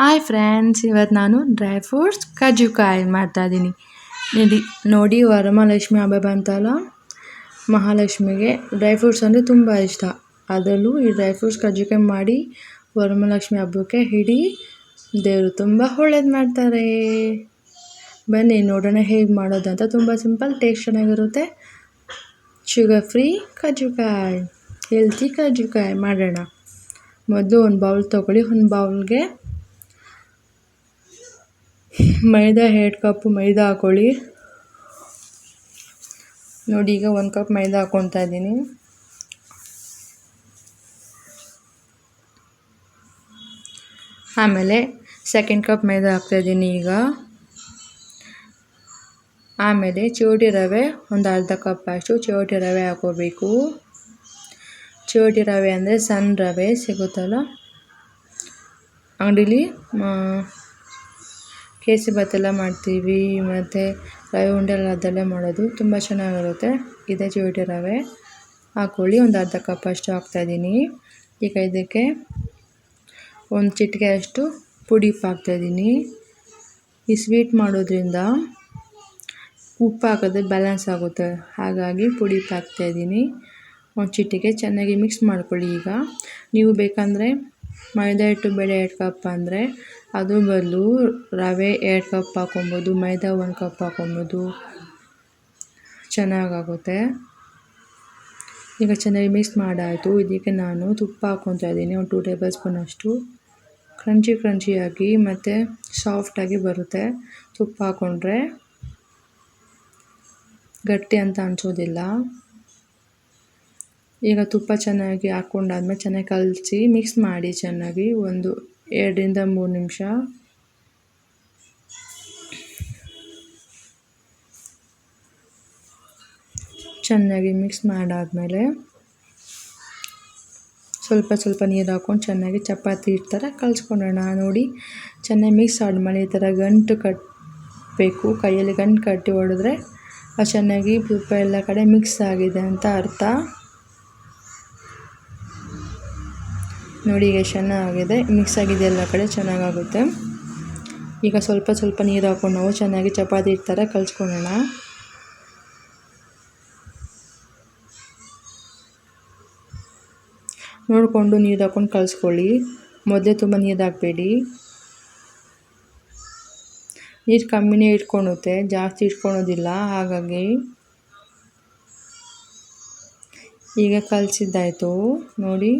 Hi friends ಇವತ್ತು ನಾನು dry fruits ಕಜ್ಜಿಕಾಯಿ ಮಾಡ್ತಾಯಿದ್ದೀನಿ ನೋಡಿ ನೋಡಿ, ವರಮಹಾಲಕ್ಷ್ಮಿ ಹಬ್ಬ ಬಂತಲ್ಲ? ಮಹಾಲಕ್ಷ್ಮಿಗೆ ಡ್ರೈ ಫ್ರೂಟ್ಸ್ ಅಂದರೆ ತುಂಬ ಇಷ್ಟ. ಅದರಲ್ಲೂ ಈ ಡ್ರೈ ಫ್ರೂಟ್ಸ್ ಕಜ್ಜಿಕಾಯಿ ಮಾಡಿ ವರಮಹಾಲಕ್ಷ್ಮಿ ಹಬ್ಬಕ್ಕೆ ಹಿಡಿ ದೇವರು ತುಂಬ ಒಳ್ಳೇದು ಮಾಡ್ತಾರೆ. ಬನ್ನಿ, ನೋಡೋಣ ಹೇಗೆ ಮಾಡೋದಂತ ತುಂಬ ಸಿಂಪಲ್ ಟೇಸ್ಟ್ ಚೆನ್ನಾಗಿರುತ್ತೆ. ಶುಗರ್ ಫ್ರೀ ಕಜ್ಜಿಕಾಯಿ ಹೆಲ್ತಿ ಕಜ್ಜಿಕಾಯಿ ಮಾಡೋಣ. ಮೊದಲು ಒಂದು ಬೌಲ್ ತೊಗೊಳ್ಳಿ, ಒಂದು ಬೌಲ್ಗೆ ಮೈದಾ ಎರಡು ಕಪ್ ಮೈದಾ ಹಾಕ್ಕೊಳ್ಳಿ ನೋಡಿ, ಈಗ ಒಂದು ಕಪ್ ಮೈದಾ ಹಾಕ್ಕೊತಾ ಇದ್ದೀನಿ. ಆಮೇಲೆ ಸೆಕೆಂಡ್ ಕಪ್ ಮೈದಾ ಹಾಕ್ತಾಯಿದ್ದೀನಿ ಈಗ. ಆಮೇಲೆ ಚೌಟಿ ರವೆ, ಒಂದು ಅರ್ಧ ಕಪ್ ಅಷ್ಟು ಚೌಟಿ ರವೆ ಹಾಕೋಬೇಕು. ಚೋಟಿ ರವೆ ಅಂದರೆ ಸಣ್ಣ ರವೆ ಸಿಗುತ್ತಲ್ಲ? ಅಂಗಡೀಲಿ ಕೇಸರಿ ಎಲ್ಲ ಮಾಡ್ತೀವಿ, ಮತ್ತು ರವೆ ಉಂಡೆ ಎಲ್ಲ ಅದರಲ್ಲೇ ಮಾಡೋದು. ತುಂಬ ಚೆನ್ನಾಗಿರುತ್ತೆ. ಇದೇ ಚೋಟಿ ರವೆ. ಹಾಕ್ಕೊಳ್ಳಿ ಒಂದು ಅರ್ಧ ಕಪ್ ಅಷ್ಟು ಹಾಕ್ತಾಯಿದ್ದೀನಿ ಈಗ ಇದಕ್ಕೆ ಒಂದು ಚಿಟಿಕೆ ಅಷ್ಟು ಪುಡಿ ಹಾಕ್ತಾಯಿದ್ದೀನಿ ಈ ಸ್ವೀಟ್ ಮಾಡೋದ್ರಿಂದ ಉಪ್ಪು ಹಾಕಿದ್ರೆ ಬ್ಯಾಲೆನ್ಸ್ ಆಗುತ್ತೆ. ಹಾಗಾಗಿ ಪುಡಿ ಹಾಕ್ತಾಯಿದ್ದೀನಿ ಒಂದು ಚಿಟಿಕೆ ಚೆನ್ನಾಗಿ ಮಿಕ್ಸ್ ಮಾಡ್ಕೊಳ್ಳಿ ಈಗ. ನೀವು ಬೇಕಂದರೆ ಮೈದಾ ಹಿಟ್ಟು, ಬೇಳೆ ಎರಡು ಕಪ್ ಅಂದರೆ ಅದ್ರ ಬದಲು ರವೆ ಎರಡು ಕಪ್ ಹಾಕೊಬೋದು ಮೈದಾ ಒಂದು ಕಪ್ ಹಾಕೊಬೋದು ಚೆನ್ನಾಗಾಗುತ್ತೆ. ಈಗ ಚೆನ್ನಾಗಿ ಮಿಕ್ಸ್ ಮಾಡಾಯಿತು. ಇದಕ್ಕೆ ನಾನು ತುಪ್ಪ ಹಾಕ್ಕೊತಾ ಇದ್ದೀನಿ. ಒಂದು ಟೂ ಟೇಬಲ್ ಸ್ಪೂನ್ ಅಷ್ಟು. ಕ್ರಂಚಿ ಕ್ರಂಚಿಯಾಗಿ ಮತ್ತು ಸಾಫ್ಟಾಗಿ ಬರುತ್ತೆ. ತುಪ್ಪ ಹಾಕ್ಕೊಂಡ್ರೆ ಗಟ್ಟಿ ಅಂತ ಅನಿಸೋದಿಲ್ಲ. ಈಗ ತುಪ್ಪ ಚೆನ್ನಾಗಿ ಹಾಕ್ಕೊಂಡಾದ್ಮೇಲೆ ಚೆನ್ನಾಗಿ ಕಲಸಿ ಮಿಕ್ಸ್ ಮಾಡಿ ಚೆನ್ನಾಗಿ ಒಂದು ಎರಡರಿಂದ ಮೂರು ನಿಮಿಷ. ಚೆನ್ನಾಗಿ ಮಿಕ್ಸ್ ಮಾಡಾದಮೇಲೆ ಸ್ವಲ್ಪ ಸ್ವಲ್ಪ ನೀರು ಹಾಕ್ಕೊಂಡು ಚೆನ್ನಾಗಿ ಚಪಾತಿ ಥರ ಕಲಿಸ್ಕೊಂಡೋಣ. ನೋಡಿ, ಚೆನ್ನಾಗಿ ಮಿಕ್ಸ್ ಆದಮೇಲೆ ಈ ಥರ ಗಂಟು ಕಟ್ಟಬೇಕು. ಕೈಯಲ್ಲಿ ಗಂಟು ಕಟ್ಟಿ ಹೊಡೆದ್ರೆ ಅದು ಚೆನ್ನಾಗಿ ತುಪ್ಪ ಎಲ್ಲ ಕಡೆ ಮಿಕ್ಸ್ ಆಗಿದೆ ಅಂತ ಅರ್ಥ. ನೋಡಿ, ಈಗ ಚೆನ್ನಾಗಿದೆ ಮಿಕ್ಸ್ ಆಗಿದೆ ಎಲ್ಲ ಕಡೆ, ಚೆನ್ನಾಗಾಗುತ್ತೆ. ಈಗ ಸ್ವಲ್ಪ ಸ್ವಲ್ಪ ನೀರು ಹಾಕೊಂಡು ನಾವು ಚೆನ್ನಾಗಿ ಚಪಾತಿ ಥರ ಕಲಿಸ್ಕೊಳ್ಳೋಣ. ನೋಡಿಕೊಂಡು ನೀರು ಹಾಕ್ಕೊಂಡು ಕಲಿಸ್ಕೊಳ್ಳಿ. ಮೊದಲೇ ತುಂಬ ನೀರು ಹಾಕಬೇಡಿ. ನೀರು ಕಮ್ಮಿನೇ ಇಟ್ಕೊಳುತ್ತೆ, ಜಾಸ್ತಿ ಇಟ್ಕೊಳೋದಿಲ್ಲ, ಹಾಗಾಗಿ. ಈಗ ಕಲಸಿದ್ದಾಯಿತು. ನೋಡಿ.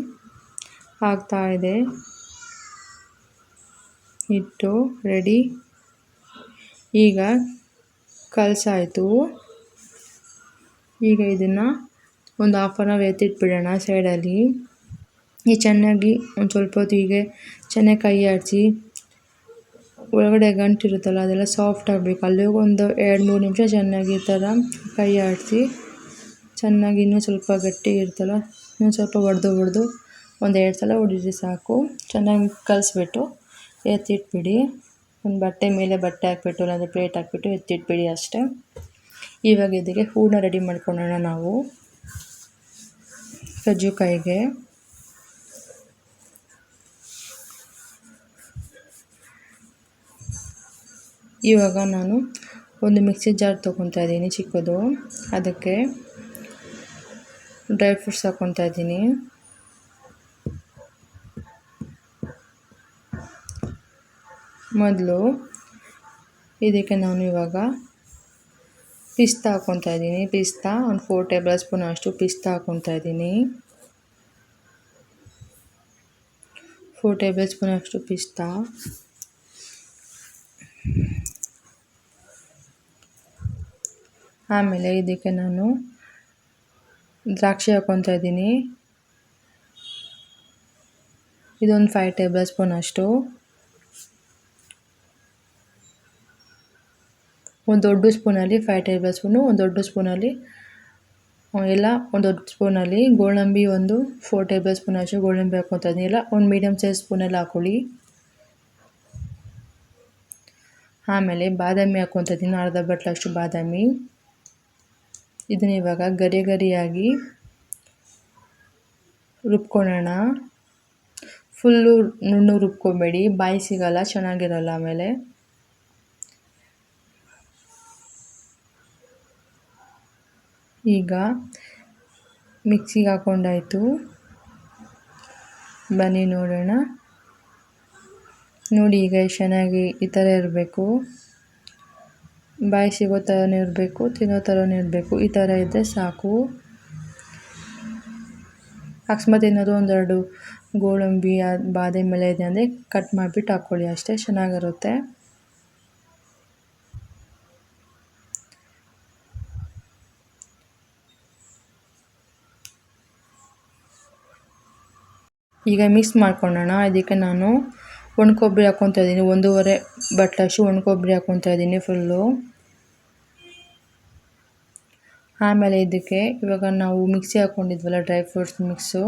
ಆಗ್ತಾ ಇದೆ. ಹಿಟ್ಟು ರೆಡಿ. ಈಗ ಕಲಸಾಯಿತು. ಈಗ ಇದನ್ನು ಒಂದು ಹಾಫ್ ಆನ್ ಅವರ್ ಎತ್ತಿಟ್ಬಿಡೋಣ ಸೈಡಲ್ಲಿ. ಈ ಚೆನ್ನಾಗಿ ಒಂದು ಸ್ವಲ್ಪ ಹೊತ್ತು ಹೀಗೆ ಚೆನ್ನಾಗಿ ಕೈ ಆಡಿಸಿ, ಒಳಗಡೆ ಗಂಟಿರುತ್ತಲ್ಲ ಅದೆಲ್ಲ ಸಾಫ್ಟ್ ಆಗಬೇಕು. ಅಲ್ಲಿಗೆ ಒಂದು ಎರಡು ಮೂರು ನಿಮಿಷ ಚೆನ್ನಾಗಿ ಈ ಥರ ಕೈ ಆಡಿಸಿ, ಚೆನ್ನಾಗಿ ಇನ್ನೂ ಸ್ವಲ್ಪ ಗಟ್ಟಿ ಇರುತ್ತಲ್ಲ, ಇನ್ನೂ ಸ್ವಲ್ಪ ಒಡೆದು ಒಡೆದು ಒಂದು ಎರಡು ಸಲ ಹೊಡಿದ್ರೆ ಸಾಕು. ಚೆನ್ನಾಗಿ ಕಲಿಸ್ಬಿಟ್ಟು ಎತ್ತಿಟ್ಬಿಡಿ. ಒಂದು ಬಟ್ಟೆ ಮೇಲೆ ಬಟ್ಟೆ ಹಾಕ್ಬಿಟ್ಟು, ಇಲ್ಲಾಂದರೆ ಪ್ಲೇಟ್ ಹಾಕ್ಬಿಟ್ಟು ಎತ್ತಿಟ್ಬಿಡಿ ಅಷ್ಟೇ. ಇವಾಗ ಇದಕ್ಕೆ ಹೂರಣ ರೆಡಿ ಮಾಡ್ಕೊಳ್ಳೋಣ ನಾವು. ಕಜ್ಜಿಕಾಯಿಗೆ ಇವಾಗ ನಾನು ಒಂದು ಮಿಕ್ಸಿ ಜಾರ್ ತೊಗೊತಾ ಇದ್ದೀನಿ ಚಿಕ್ಕದು. ಅದಕ್ಕೆ ಡ್ರೈ ಫ್ರೂಟ್ಸ್ ಹಾಕ್ಕೊತಾ ಇದ್ದೀನಿ. ಮೊದಲು ಇದಕ್ಕೆ ನಾನು ಇವಾಗ ಪಿಸ್ತಾ ಹಾಕ್ಕೊತಾ ಇದ್ದೀನಿ. ಪಿಸ್ತಾ, ಒಂದು ಫೋರ್ ಟೇಬಲ್ ಸ್ಪೂನ್ ಅಷ್ಟು ಪಿಸ್ತಾ ಹಾಕ್ಕೊತಾ ಇದ್ದೀನಿ. ಫೋರ್ ಟೇಬಲ್ ಸ್ಪೂನ್ ಅಷ್ಟು ಪಿಸ್ತಾ. ಆಮೇಲೆ ಇದಕ್ಕೆ ನಾನು ದ್ರಾಕ್ಷಿ ಹಾಕ್ಕೊತಾ ಇದ್ದೀನಿ. ಇದೊಂದು ಫೈವ್ ಟೇಬಲ್ ಸ್ಪೂನ್ ಅಷ್ಟು. ಒಂದು ದೊಡ್ಡ ಸ್ಪೂನಲ್ಲಿ ಫೈವ್ ಟೇಬಲ್ ಸ್ಪೂನು ಒಂದು ದೊಡ್ಡ ಸ್ಪೂನಲ್ಲಿ ಎಲ್ಲ ಒಂದು ದೊಡ್ಡ ಸ್ಪೂನಲ್ಲಿ ಗೋಡಂಬಿ ಒಂದು ಫೋರ್ ಟೇಬಲ್ ಸ್ಪೂನ್ ಅಷ್ಟು ಗೋಡಂಬಿ ಹಾಕ್ಕೊತಾ ಇದ್ದೀನಿ. ಇಲ್ಲ, ಒಂದು ಮೀಡಿಯಮ್ ಸೈಜ್ ಸ್ಪೂನಲ್ಲಿ ಹಾಕ್ಕೊಳ್ಳಿ ಆಮೇಲೆ ಬಾದಾಮಿ ಹಾಕ್ಕೊತಾ ಇದ್ದೀನಿ, ಅರ್ಧ ಬಟ್ಲಷ್ಟು ಬಾದಾಮಿ. ಇದನ್ನ ಇವಾಗ ಗರಿ ಗರಿಯಾಗಿ ರುಬ್ಕೊಳ್ಳೋಣ. ಫುಲ್ಲು ನುಣ್ಣು ರುಬ್ಕೊಬೇಡಿ, ಬಾಯಿ ಸಿಗಲ್ಲ, ಚೆನ್ನಾಗಿರಲ್ಲ ಆಮೇಲೆ. ಈಗ ಮಿಕ್ಸಿಗೆ ಹಾಕೊಂಡಾಯ್ತು. ಬನ್ನಿ ನೋಡೋಣ. ನೋಡಿ ಈಗ ಚೆನ್ನಾಗಿ ಈ ಥರ ಇರಬೇಕು. ಬಾಯಿ ಸಿಗೋ ಥರನೇ ಇರಬೇಕು, ತಿನ್ನೋ ಥರನೇ ಇರಬೇಕು. ಈ ಥರ ಇದ್ದರೆ ಸಾಕು. ಅಕಸ್ಮಾತ್ ಏನಾದರೂ ಒಂದೆರಡು ಗೋಡಂಬಿ ಬಾದಾಮಿ ಎಲ್ಲ ಇದೆ ಅಂದರೆ ಕಟ್ ಮಾಡಿಬಿಟ್ಟು ಹಾಕ್ಕೊಳ್ಳಿ ಅಷ್ಟೇ ಚೆನ್ನಾಗಿರುತ್ತೆ. ಈಗ ಮಿಕ್ಸ್ ಮಾಡ್ಕೊಳ್ಳೋಣ ಅದಕ್ಕೆ ನಾನು ಒಣ ಕೊಬ್ಬರಿ ಹಾಕ್ಕೊತಾ ಇದ್ದೀನಿ. ಒಂದೂವರೆ ಬಟ್ಲಷ್ಟು ಒಣ ಕೊಬ್ಬರಿ ಹಾಕ್ಕೊತಾ ಇದ್ದೀನಿ ಫುಲ್ಲು ಆಮೇಲೆ ಇದಕ್ಕೆ ಇವಾಗ ನಾವು ಮಿಕ್ಸಿ ಹಾಕ್ಕೊಂಡಿದ್ವಲ್ಲ ಡ್ರೈ ಫ್ರೂಟ್ಸ್ ಮಿಕ್ಸು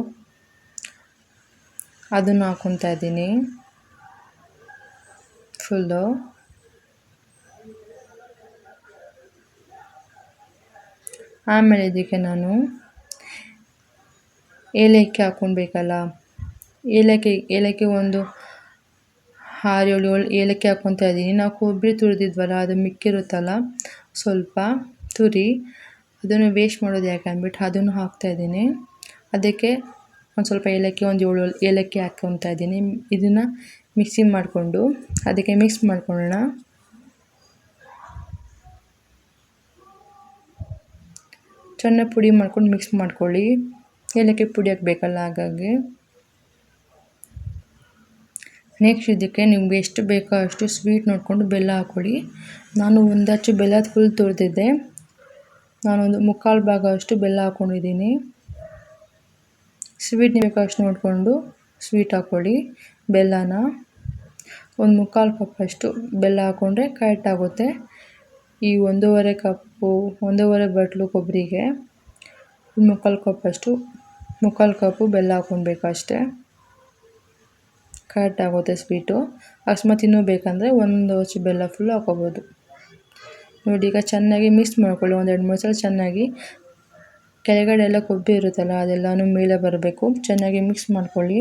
ಅದನ್ನು ಹಾಕ್ಕೊತಾ ಇದ್ದೀನಿ. ಫುಲ್ಲು ಆಮೇಲೆ ಇದಕ್ಕೆ ನಾನು ಏಲಕ್ಕಿ ಹಾಕ್ಕೊಳ್ಬೇಕಲ್ಲ ಏಲಕ್ಕಿ ಏಲಕ್ಕಿ ಒಂದು ಆರು ಏಳು ಏಳು ಏಲಕ್ಕಿ ಹಾಕ್ಕೊತಾ ಇದ್ದೀನಿ. ನಾವು ಕೊಬ್ಬರಿ ತುರಿದಿದ್ವಲ್ಲ, ಅದು ಮಿಕ್ಕಿರುತ್ತಲ್ಲ, ಸ್ವಲ್ಪ ತುರಿ, ಅದನ್ನು ವೇಸ್ಟ್ ಮಾಡೋದು ಯಾಕೆ ಅಂದ್ಬಿಟ್ಟು ಅದನ್ನು ಹಾಕ್ತಾಯಿದ್ದೀನಿ ಅದಕ್ಕೆ ಒಂದು ಸ್ವಲ್ಪ ಏಲಕ್ಕಿ, ಒಂದು ಏಳು ಏಲಕ್ಕಿ ಹಾಕ್ಕೊತಾ ಇದ್ದೀನಿ. ಇದನ್ನು ಮಿಕ್ಸಿ ಮಾಡಿಕೊಂಡು, ಅದಕ್ಕೆ ಮಿಕ್ಸ್ ಮಾಡ್ಕೊಳ್ಳೋಣ. ಚೆನ್ನಾಗಿ ಪುಡಿ ಮಾಡ್ಕೊಂಡು ಮಿಕ್ಸ್ ಮಾಡ್ಕೊಳ್ಳಿ. ಏಲಕ್ಕಿ ಪುಡಿ ಹಾಕಬೇಕಲ್ಲ ಹಾಗಾಗಿ. ನೆಕ್ಸ್ಟ್ ಇದಕ್ಕೆ ನಿಮ್ಗೆ ಎಷ್ಟು ಬೇಕೋ ಅಷ್ಟು ಸ್ವೀಟ್ ನೋಡಿಕೊಂಡು ಬೆಲ್ಲ ಹಾಕ್ಕೊಳ್ಳಿ ನಾನು ಒಂದಚ್ಚು ಬೆಲ್ಲದ ಫುಲ್ ತುರಿದಿದ್ದೆ. ನಾನೊಂದು ಮುಕ್ಕಾಲು ಭಾಗ ಅಷ್ಟು ಬೆಲ್ಲ ಹಾಕ್ಕೊಂಡಿದ್ದೀನಿ ಸ್ವೀಟ್ ನೀವು ಅಷ್ಟು ನೋಡಿಕೊಂಡು ಸ್ವೀಟ್ ಹಾಕ್ಕೊಳ್ಳಿ ಬೆಲ್ಲನ. ಒಂದು ಮುಕ್ಕಾಲು ಕಪ್ ಅಷ್ಟು ಬೆಲ್ಲ ಹಾಕ್ಕೊಂಡ್ರೆ ಕರೆಕ್ಟಾಗುತ್ತೆ ಈ ಒಂದೂವರೆ ಕಪ್ಪು, ಒಂದೂವರೆ ಬಟ್ಲು ಕೊಬ್ಬರಿಗೆ. ಮುಕ್ಕಾಲು ಕಪ್ ಅಷ್ಟು, ಮುಕ್ಕಾಲು ಕಪ್ಪು ಬೆಲ್ಲ ಹಾಕ್ಕೊಳ್ಬೇಕು ಅಷ್ಟೇ. ಕರೆಕ್ಟ್ ಆಗುತ್ತೆ ಸ್ವೀಟು. ಅಕಸ್ಮಾತ್ ಇನ್ನೂ ಬೇಕಂದರೆ ಒಂದು ಹಚ್ಚಿ ಬೆಲ್ಲ ಫುಲ್ಲು ಹಾಕೋಬೋದು. ನೋಡಿ, ಈಗ ಚೆನ್ನಾಗಿ ಮಿಕ್ಸ್ ಮಾಡ್ಕೊಳ್ಳಿ. ಒಂದು ಎರಡು ಮೂರು ಸಲ ಚೆನ್ನಾಗಿ ಕೆಳಗಡೆ ಎಲ್ಲ ಕೊಬ್ಬಿ ಇರುತ್ತಲ್ಲ, ಅದೆಲ್ಲನೂ ಮೇಲೆ ಬರಬೇಕು. ಚೆನ್ನಾಗಿ ಮಿಕ್ಸ್ ಮಾಡ್ಕೊಳ್ಳಿ.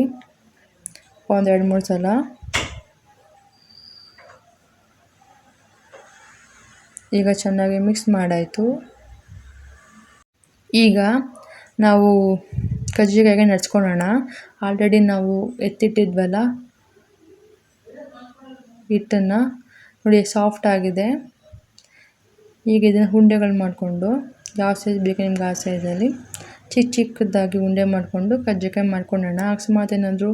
ಒಂದು ಎರಡು ಮೂರು ಸಲ. ಈಗ ಚೆನ್ನಾಗಿ ಮಿಕ್ಸ್ ಮಾಡಾಯಿತು. ಈಗ ನಾವು ಕಜ್ಜಿಕಾಯಿಗೆ ನಡ್ಸ್ಕೊಳ್ಳೋಣ ಆಲ್ರೆಡಿ ನಾವು ಎತ್ತಿಟ್ಟಿದ್ವಲ್ಲ? ಹಿಟ್ಟನ್ನು. ನೋಡಿ ಸಾಫ್ಟ್ ಆಗಿದೆ. ಈಗ ಇದನ್ನು ಉಂಡೆಗಳು ಮಾಡಿಕೊಂಡು, ಯಾವ ಸೈಜ್ ಬೇಕು ನಿಮ್ಗೆ ಆ ಸೈಜಲ್ಲಿ ಚಿಕ್ಕ ಚಿಕ್ಕದಾಗಿ ಉಂಡೆ ಮಾಡಿಕೊಂಡು ಕಜ್ಜಿಕಾಯಿ ಮಾಡ್ಕೊಳ್ಳೋಣ ಅಕಸ್ಮಾತ್ ಏನಾದರೂ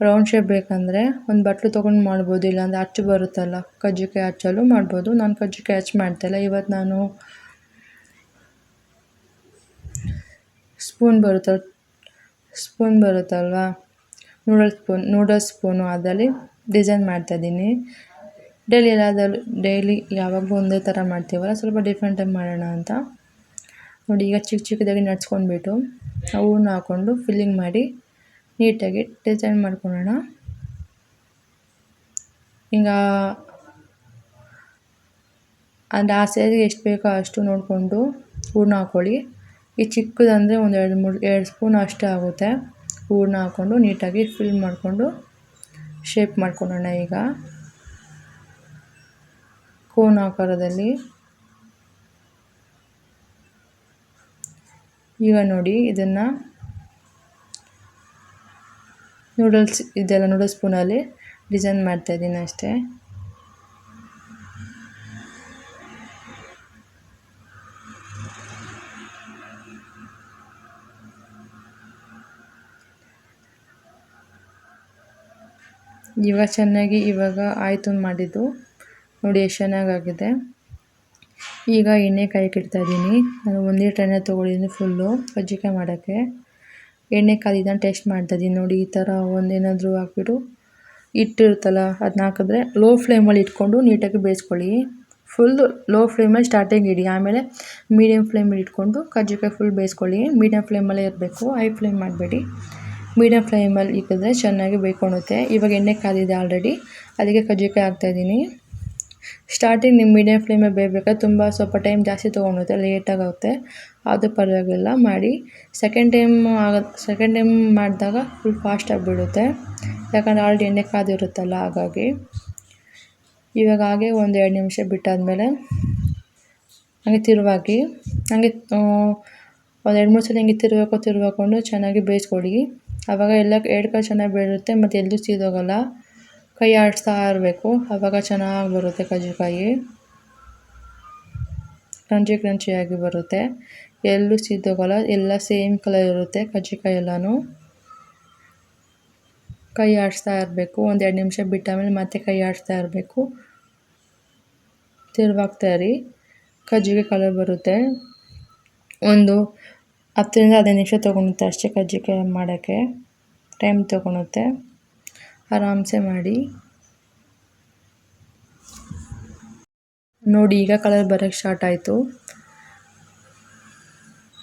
ರೌಂಡ್ ಶೇಪ್ ಬೇಕಂದರೆ ಒಂದು ಬಟ್ಲು ತೊಗೊಂಡು ಮಾಡ್ಬೋದು, ಇಲ್ಲಾಂದರೆ ಅಚ್ಚು ಬರುತ್ತಲ್ಲ. ಕಜ್ಜಿಕಾಯಿ ಹಚ್ಚಲು ಮಾಡ್ಬೋದು. ನಾನು ಕಜ್ಜಿಕಾಯಿ ಹಚ್ಚಿ ಮಾಡ್ತಾಯಿಲ್ಲ ಇವತ್ತು ನಾನು ಸ್ಪೂನ್ ಬರುತ್ತಲ್ಲ ಸ್ಪೂನ್ ಬರುತ್ತಲ್ವ? ನೂಡಲ್ ಸ್ಪೂನ್, ನೂಡಲ್ಸ್ ಸ್ಪೂನು ಅದರಲ್ಲಿ ಡಿಸೈನ್ ಮಾಡ್ತಾಯಿದ್ದೀನಿ ಡೈಲಿ ಎಲ್ಲಾದರೂ, ಡೈಲಿ ಯಾವಾಗಲೂ ಒಂದೇ ಥರ ಮಾಡ್ತೀವಲ್ಲ, ಸ್ವಲ್ಪ ಡಿಫ್ರೆಂಟಾಗಿ ಮಾಡೋಣ ಅಂತ. ನೋಡಿ, ಈಗ ಚಿಕ್ಕ ಚಿಕ್ಕದಾಗಿ ನಡ್ಸ್ಕೊಂಡ್ಬಿಟ್ಟು ಹೂವನ್ನ ಹಾಕ್ಕೊಂಡು ಫಿಲ್ಲಿಂಗ್ ಮಾಡಿ ನೀಟಾಗಿ ಡಿಸೈನ್ ಮಾಡ್ಕೊಳ್ಳೋಣ. ಈಗ ಅಂದರೆ ಆ ಸೈಜ್ಗೆ ಎಷ್ಟು ಬೇಕೋ ಅಷ್ಟು ನೋಡಿಕೊಂಡು ಹೂರ್ಣ ಹಾಕ್ಕೊಳ್ಳಿ ಈ ಚಿಕ್ಕದಂದರೆ ಒಂದು ಎರಡು ಮೂರು, ಎರಡು ಸ್ಪೂನ್ ಅಷ್ಟೇ ಆಗುತ್ತೆ. ಹೂರ್ಣ ಹಾಕ್ಕೊಂಡು ನೀಟಾಗಿ ಫಿಲ್ ಮಾಡಿಕೊಂಡು ಶೇಪ್ ಮಾಡ್ಕೊಳ್ಳೋಣ ಈಗ. ಕೋನ್ ಆಕಾರದಲ್ಲಿ. ಈಗ ನೋಡಿ ಇದನ್ನು ನೂಡಲ್ಸ್ ಇದೆಲ್ಲ ನೂಡಲ್ಸ್ ಸ್ಪೂನಲ್ಲಿ ಡಿಸೈನ್ ಮಾಡ್ತಾಯಿದ್ದೀನಿ ಅಷ್ಟೇ. ಇವಾಗ ಚೆನ್ನಾಗಿ ಇವಾಗ ಆಯಿತು ಮಾಡಿದ್ದು. ನೋಡಿ ಎಷ್ಟು ಚೆನ್ನಾಗಾಗಿದೆ ಈಗ ಎಣ್ಣೆ ಕಾಯಕ್ಕೆ ಇಡ್ತಾಯಿದ್ದೀನಿ ನಾನು ಒಂದು ಎಣ್ಣೆ ತೊಗೊಂಡಿದ್ದೀನಿ ಫುಲ್ಲು ಕಜ್ಜಿಕಾಯಿ ಮಾಡೋಕ್ಕೆ. ಎಣ್ಣೆ ಕಾದಿದ್ದನ್ನು ಟೇಸ್ಟ್ ಮಾಡ್ತಾಯಿದ್ದೀನಿ ನೋಡಿ ಈ ಥರ ಒಂದೇನಾದರೂ ಹಾಕ್ಬಿಟ್ಟು ಇಟ್ಟಿರುತ್ತಲ್ಲ ಅದನ್ನ ಹಾಕಿದ್ರೆ ಲೋ ಫ್ಲೇಮಲ್ಲಿ ಇಟ್ಕೊಂಡು ನೀಟಾಗಿ ಬೇಯಿಸ್ಕೊಳ್ಳಿ. ಫುಲ್ ಲೋ ಫ್ಲೇಮಲ್ಲಿ ಸ್ಟಾರ್ಟಿಂಗ್ ಇಡಿ. ಆಮೇಲೆ ಮೀಡಿಯಮ್ ಫ್ಲೇಮಲ್ಲಿ ಇಟ್ಕೊಂಡು ಕಜ್ಜಿಕಾಯಿ ಫುಲ್ ಬೇಯಿಸ್ಕೊಳ್ಳಿ. ಮೀಡಿಯಮ್ ಫ್ಲೇಮಲ್ಲೇ ಇರಬೇಕು. ಹೈ ಫ್ಲೇಮ್ ಮಾಡಬೇಡಿ. ಮೀಡಿಯಮ್ ಫ್ಲೇಮಲ್ಲಿ ಇಕ್ಕಿದ್ರೆ ಚೆನ್ನಾಗಿ ಬೇಯ್ಕೊಳುತ್ತೆ ಇವಾಗ ಎಣ್ಣೆ ಕಾದಿದೆ ಆಲ್ರೆಡಿ ಅದಕ್ಕೆ ಕಜ್ಜಿಕಾಯಿ ಹಾಕ್ತಾಯಿದ್ದೀನಿ ಸ್ಟಾರ್ಟಿಂಗ್ ನಿಮ್ಮ ಮೀಡಿಯಮ್ ಫ್ಲೇಮಲ್ಲಿ ಬೇಯಬೇಕಾದ್ರೆ ತುಂಬ ಸ್ವಲ್ಪ ಟೈಮ್ ಜಾಸ್ತಿ ತೊಗೊಳುತ್ತೆ ಲೇಟಾಗುತ್ತೆ ಅದು ಪರವಾಗಿಲ್ಲ, ಮಾಡಿ. ಸೆಕೆಂಡ್ ಟೈಮ್ ಆಗ ಸೆಕೆಂಡ್ ಟೈಮ್ ಮಾಡಿದಾಗ ಫುಲ್ ಫಾಸ್ಟಾಗಿ ಬಿಡುತ್ತೆ. ಯಾಕಂದರೆ ಆಲ್ರೆಡಿ ಎಣ್ಣೆ ಕಾದಿರುತ್ತಲ್ಲ, ಹಾಗಾಗಿ. ಇವಾಗ ಹಾಗೆ ಒಂದು ಎರಡು ನಿಮಿಷ ಬಿಟ್ಟಾದಮೇಲೆ ಹಾಗೆ ತಿರುವಾಗಿ, ಹಾಗೆ ಒಂದು ಎರಡು ಮೂರು ಸಲ ಹಿಂಗೆ ತಿರುವಾಕೋ ತಿರುವಾಕೊಂಡು ಚೆನ್ನಾಗಿ ಬೇಯಿಸ್ಕೊಳ್ಳಿ. ಆವಾಗ ಎಲ್ಲ ಎರಡು ಕೈ ಚೆನ್ನಾಗಿ ಬೀಳುತ್ತೆ, ಮತ್ತು ಎಲ್ಲೂ ಸೀದೋಗಲ್ಲ. ಕೈ ಆಡಿಸ್ತಾ ಇರಬೇಕು ಆವಾಗ ಚೆನ್ನಾಗಿ ಬರುತ್ತೆ ಕಜ್ಜಿಕಾಯಿ ಕ್ರಂಚಿ ಕ್ರಂಚಿಯಾಗಿ ಬರುತ್ತೆ. ಎಲ್ಲೂ ಸಿದ್ದೋಗಲ್ಲ ಎಲ್ಲ ಸೇಮ್ ಕಲರ್ ಇರುತ್ತೆ ಕಜ್ಜಿಕಾಯಿ ಎಲ್ಲನೂ. ಕೈ ಆಡಿಸ್ತಾ ಇರಬೇಕು ಒಂದು ಎರಡು ನಿಮಿಷ ಬಿಟ್ಟ ಮೇಲೆ ಮತ್ತೆ ಕೈ ಆಡಿಸ್ತಾ ಇರಬೇಕು ತಿರುವಾಗ್ತಾ ಇರಿ. ಕಜ್ಜಿಗೆ ಕಲರ್ ಬರುತ್ತೆ. ಒಂದು ಹತ್ತರಿಂದ ಹದಿನೈದು ನಿಮಿಷ ತೊಗೊಳುತ್ತೆ ಅಷ್ಟೇ ಕಜ್ಜಿಕಾಯಿ ಮಾಡೋಕ್ಕೆ. ಟೈಮ್ ತೊಗೊಳುತ್ತೆ. ಆರಾಮ್ಸೆ ಮಾಡಿ. ನೋಡಿ, ಈಗ ಕಲರ್ ಬರೋಕ್ಕೆ ಸ್ಟಾರ್ಟ್ ಆಯಿತು.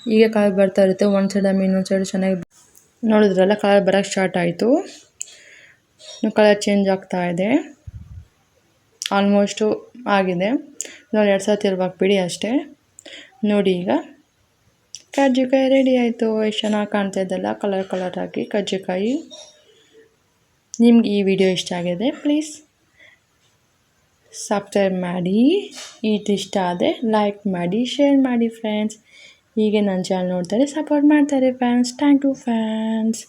ಈಗ ಕಲರ್ ಬರ್ತಾ ಇರುತ್ತೆ. ಒಂದು ಸೈಡ್ ಆಮೇಲೆ ಇನ್ನೊಂದು ಸೈಡ್ ಚೆನ್ನಾಗಿ ನೋಡಿದ್ರಲ್ಲ ಕಲರ್ ಬರೋಕ್ಕೆ ಸ್ಟಾರ್ಟ್ ಆಯಿತು. ಕಲರ್ ಚೇಂಜ್ ಆಗ್ತಾ ಇದೆ. ಆಲ್ಮೋಸ್ಟು ಆಗಿದೆ. ನೋಡಿ ಎರಡು ಸಲ ತಿರುವಾಕ್ಬಿಡಿ ಅಷ್ಟೇ. ನೋಡಿ ಈಗ. ಕಜ್ಜಿಕಾಯಿ ರೆಡಿ ಆಯಿತು. ಎಷ್ಟು ಚೆನ್ನಾಗಿ ಕಾಣ್ತಾ ಇದ್ದಲ್ಲ ಕಲರ್ ಕಲರಾಗಿ ಕಜ್ಜಿಕಾಯಿ. ನಿಮ್ಗೆ ಈ ವಿಡಿಯೋ ಇಷ್ಟ ಆಗಿದೆ ಪ್ಲೀಸ್ ಸಬ್ಸ್ಕ್ರೈಬ್ ಮಾಡಿ. ಇದು ಇಷ್ಟ ಆದರೆ ಲೈಕ್ ಮಾಡಿ ಶೇರ್ ಮಾಡಿ ಫ್ರೆಂಡ್ಸ್ ಹೀಗೆ ನನ್ನ ಚಾನಲ್ ನೋಡ್ತಾರೆ ಸಪೋರ್ಟ್ ಮಾಡ್ತಾರೆ ಫ್ಯಾನ್ಸ್ ಥ್ಯಾಂಕ್ ಯು ಫ್ಯಾನ್ಸ್